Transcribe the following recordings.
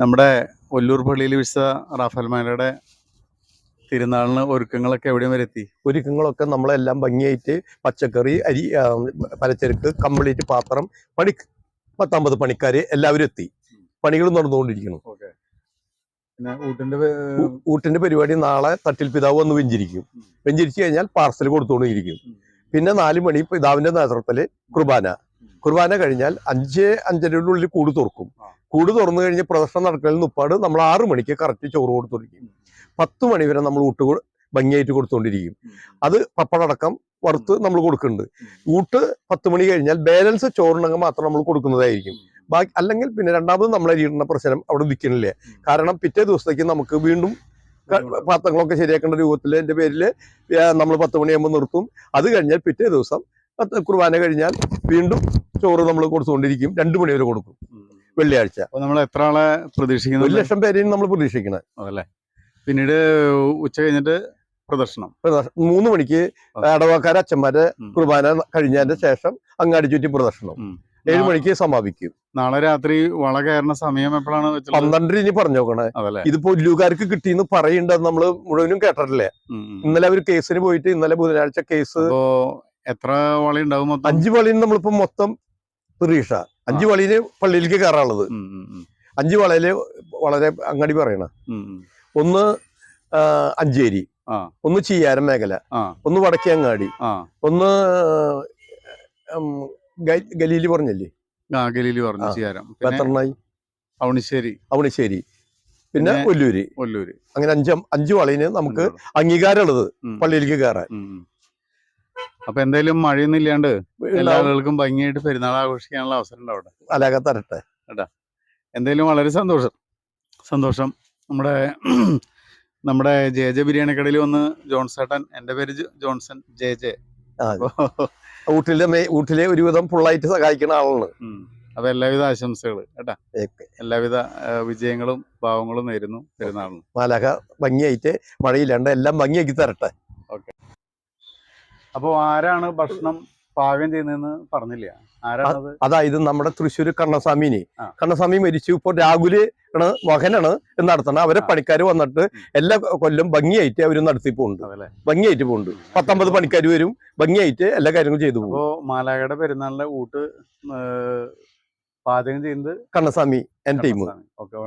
നമ്മുടെ ഒല്ലൂർ പള്ളിയിൽ വിശുദ്ധ റാഫേൽ മാലയുടെ തിരുനാളിന് ഒരുക്കങ്ങളൊക്കെ എവിടെയും വരെ എത്തി? ഒരുക്കങ്ങളൊക്കെ നമ്മളെല്ലാം ഭംഗിയായിട്ട് പച്ചക്കറി അരി പലചരക്ക് കംപ്ലീറ്റ് പാത്രം പണി പത്തമ്പത് പണിക്കാര് എല്ലാവരും എത്തി. പണികൾ നടന്നുകൊണ്ടിരിക്കുന്നു. ഊട്ടിന്റെ പരിപാടി നാളെ തട്ടിൽ പിതാവ് വന്ന് വെഞ്ചിരിക്കും. വെഞ്ചിരിച്ചു കഴിഞ്ഞാൽ പാർസൽ കൊടുത്തുകൊണ്ടിരിക്കും. പിന്നെ നാല് മണി പിതാവിന്റെ നേതൃത്വത്തിൽ കുർബാന. കുർബാന കഴിഞ്ഞാൽ അഞ്ച് അഞ്ചരയുടെ ഉള്ളിൽ കൂട് തുറക്കും. കൂട് തുറന്നു കഴിഞ്ഞ് പ്രദർശനം നടക്കുന്നതിൽ നിപ്പാട് നമ്മൾ ആറു മണിക്ക് കറക്റ്റ് ചോറ് കൊടുത്തുകൊണ്ടിരിക്കും പത്ത് മണി വരെ നമ്മൾ ഊട്ട് ഭംഗിയായിട്ട് കൊടുത്തുകൊണ്ടിരിക്കും അത് പപ്പടടക്കം വറുത്ത് നമ്മൾ കൊടുക്കുന്നുണ്ട്. ഊട്ട് പത്ത് മണി കഴിഞ്ഞാൽ ബാലൻസ് ചോറുണ്ടെങ്കിൽ മാത്രം നമ്മൾ കൊടുക്കുന്നതായിരിക്കും. ബാക്കി അല്ലെങ്കിൽ പിന്നെ രണ്ടാമത് നമ്മളെ അരിയിടുന്ന പ്രശ്നം അവിടെ നിൽക്കുന്നില്ല. കാരണം പിറ്റേ ദിവസത്തേക്ക് നമുക്ക് വീണ്ടും പാത്രങ്ങളൊക്കെ ശരിയാക്കേണ്ട രൂപത്തിൽ എന്റെ പേരിൽ നമ്മൾ പത്ത് മണിയാകുമ്പോൾ നിർത്തും. അത് കഴിഞ്ഞാൽ പിറ്റേ ദിവസം കുർബാന കഴിഞ്ഞാൽ വീണ്ടും ചോറ് നമ്മൾ കൊടുത്തുകൊണ്ടിരിക്കും. രണ്ടു മണി വരെ കൊടുക്കും. വെള്ളിയാഴ്ച. നമ്മൾ എത്ര ആളെ ഒരു ലക്ഷം പേരെയും നമ്മൾ പ്രതീക്ഷിക്കുന്നത് അതല്ലേ? പിന്നീട് ഉച്ച കഴിഞ്ഞിട്ട് പ്രദർശനം. മൂന്ന് മണിക്ക് ഇടവക്കാര അച്ഛന്മാരെ കുർബാന കഴിഞ്ഞതിന്റെ ശേഷം അങ്ങാടി ചുറ്റി പ്രദർശനം. ഏഴു മണിക്ക് സമാപിക്കും. നാളെ രാത്രി വള കയറുന്ന സമയം എപ്പോഴാണ് പന്ത്രണ്ടര ഇനി പറഞ്ഞു നോക്കണേ. അതല്ലേ? ഇതിപ്പോ ഉല്ലുകാർക്ക് കിട്ടിയെന്ന് പറയുന്നുണ്ട് നമ്മൾ മുഴുവനും കേട്ടിട്ടില്ലേ. ഇന്നലെ അവർ കേസിന് പോയിട്ട് ഇന്നലെ ബുധനാഴ്ച കേസ് എത്ര വളയുണ്ടാവും അഞ്ചു വളയും നമ്മളിപ്പോ മൊത്തം പ്രതീക്ഷ അഞ്ചു വളയിൽ പള്ളിയിലേക്ക് കയറാനുള്ളത്. അഞ്ചു വളയിൽ വളരെ അങ്ങാടി പറയണ. ഒന്ന് അഞ്ചേരി. ഒന്ന് ചീയാരം മേഖല. ഒന്ന് വടക്കേ അങ്ങാടി. ഒന്ന് ഗലീലി പറഞ്ഞല്ലേ? ഗലീലി പറഞ്ഞു അവണിശ്ശേരി. അവണിശ്ശേരി. പിന്നെ ഒല്ലൂര്. ഒല്ലൂര്. അങ്ങനെ അഞ്ച് അഞ്ചു വളയിന് നമുക്ക് അംഗീകാരമുള്ളത് ഉള്ളത് പള്ളിയിലേക്ക് കയറാൻ. അപ്പൊ എന്തായാലും മഴയൊന്നും ഇല്ലാണ്ട് എല്ലാ ആളുകൾക്കും ഭംഗിയായിട്ട് പെരുന്നാൾ ആഘോഷിക്കാനുള്ള അവസരം ഉണ്ടാവട്ടെ അലകത്തരട്ടെ തരട്ടെ എന്തായാലും വളരെ സന്തോഷം. സന്തോഷം. നമ്മുടെ നമ്മുടെ ജെ ജെ ബിരിയാണി കടയിൽ വന്ന് ജോൺസേട്ടൻ എന്റെ പേര് ജോൺസൺ ജെ ജെ. ഊട്ടിലെ ഊട്ടിലെ ഒരുവിധം ഫുള്ളായിട്ട് സഹായിക്കുന്ന ആളാണ്. അപ്പൊ എല്ലാവിധ ആശംസകൾ കേട്ടാ. എല്ലാവിധ വിജയങ്ങളും ഭാവങ്ങളും നേരുന്നു പെരുന്നാളിന്. മലക ഭംഗിയായിട്ട് മഴയില്ലാണ്ട് എല്ലാം ഭംഗിയാക്കി തരട്ടെ. അപ്പൊ ആരാണ് ഭക്ഷണം പാകം ചെയ്യുന്നതെന്ന് പറഞ്ഞില്ല. ആരാണത് അതായത് നമ്മുടെ തൃശ്ശൂർ കണ്ണസ്വാമിനെ. കണ്ണസ്വാമി മരിച്ചു. ഇപ്പോൾ രാഹുൽ ആണ് മകനാണ് എന്ന് നടത്തണം അവരെ പണിക്കാർ വന്നിട്ട് എല്ലാ കൊല്ലം ഭംഗിയായിട്ട് അവർ നടത്തി പോകുന്നുണ്ട് ഭംഗിയായിട്ട് പോകുന്നുണ്ട് പത്തൊമ്പത് പണിക്കാർ വരും. ഭംഗിയായിട്ട് എല്ലാ കാര്യങ്ങളും ചെയ്തു പോകും മാലാകട മാലാഖയുടെ പെരുന്നാളിന്റെ ഊട്ട് പാചകം ചെയ്യുന്നത് കണ്ണസ്വാമി എന്റെ ടീം.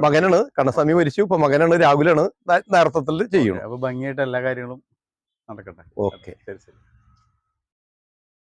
മകനാണ്. കണ്ണസ്വാമി മരിച്ചു. ഇപ്പൊ മകനാണ് രാഹുലാണ് നേതൃത്വത്തിൽ ചെയ്യണം അപ്പൊ ഭംഗിയായിട്ട് എല്ലാ കാര്യങ്ങളും നടക്കട്ടെ. ഓക്കെ. ശരി ശരി.